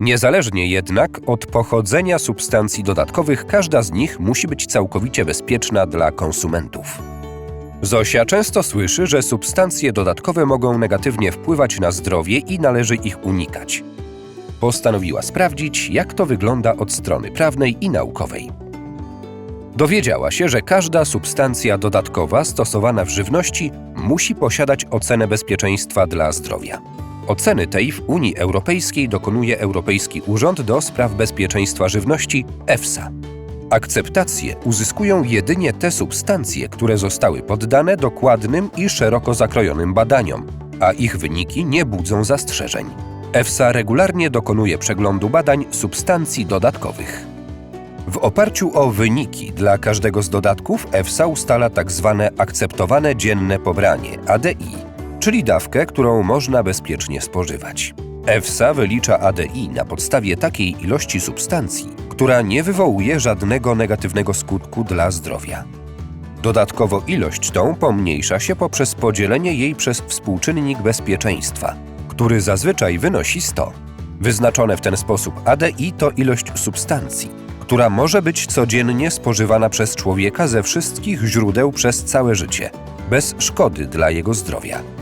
Niezależnie jednak od pochodzenia substancji dodatkowych, każda z nich musi być całkowicie bezpieczna dla konsumentów. Zosia często słyszy, że substancje dodatkowe mogą negatywnie wpływać na zdrowie i należy ich unikać. Postanowiła sprawdzić, jak to wygląda od strony prawnej i naukowej. Dowiedziała się, że każda substancja dodatkowa stosowana w żywności musi posiadać ocenę bezpieczeństwa dla zdrowia. Oceny tej w Unii Europejskiej dokonuje Europejski Urząd do Spraw Bezpieczeństwa Żywności EFSA. Akceptację uzyskują jedynie te substancje, które zostały poddane dokładnym i szeroko zakrojonym badaniom, a ich wyniki nie budzą zastrzeżeń. EFSA regularnie dokonuje przeglądu badań substancji dodatkowych. W oparciu o wyniki dla każdego z dodatków EFSA ustala tzw. akceptowane dzienne pobranie ADI, czyli dawkę, którą można bezpiecznie spożywać. EFSA wylicza ADI na podstawie takiej ilości substancji, która nie wywołuje żadnego negatywnego skutku dla zdrowia. Dodatkowo ilość tą pomniejsza się poprzez podzielenie jej przez współczynnik bezpieczeństwa, który zazwyczaj wynosi 100. Wyznaczone w ten sposób ADI to ilość substancji, która może być codziennie spożywana przez człowieka ze wszystkich źródeł przez całe życie, bez szkody dla jego zdrowia.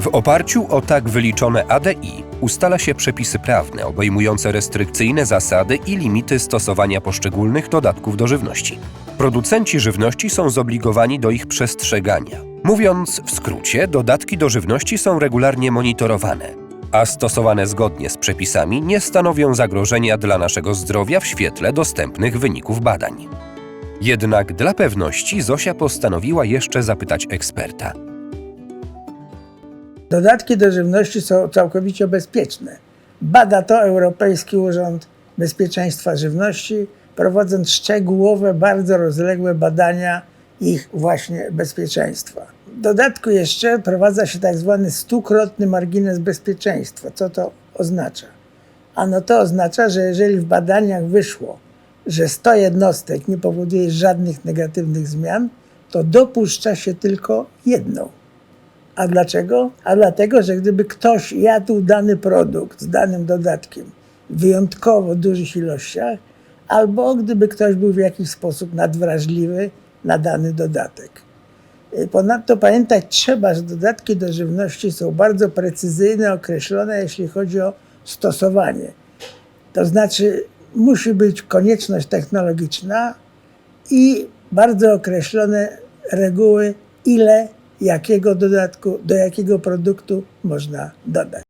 W oparciu o tak wyliczone ADI ustala się przepisy prawne obejmujące restrykcyjne zasady i limity stosowania poszczególnych dodatków do żywności. Producenci żywności są zobligowani do ich przestrzegania. Mówiąc w skrócie, dodatki do żywności są regularnie monitorowane, a stosowane zgodnie z przepisami nie stanowią zagrożenia dla naszego zdrowia w świetle dostępnych wyników badań. Jednak dla pewności Zosia postanowiła jeszcze zapytać eksperta. Dodatki do żywności są całkowicie bezpieczne. Bada to Europejski Urząd Bezpieczeństwa Żywności, prowadząc szczegółowe, bardzo rozległe badania ich właśnie bezpieczeństwa. W dodatku jeszcze prowadza się tak zwany stukrotny margines bezpieczeństwa. Co to oznacza? Ano to oznacza, że jeżeli w badaniach wyszło, że 100 jednostek nie powoduje żadnych negatywnych zmian, to dopuszcza się tylko jedną. A dlaczego? A dlatego, że gdyby ktoś jadł dany produkt z danym dodatkiem w wyjątkowo dużych ilościach, albo gdyby ktoś był w jakiś sposób nadwrażliwy na dany dodatek. Y, Ponadto pamiętać trzeba, że dodatki do żywności są bardzo precyzyjne, określone, jeśli chodzi o stosowanie. To znaczy, musi być konieczność technologiczna i bardzo określone reguły, ile jakiego dodatku do jakiego produktu można dodać.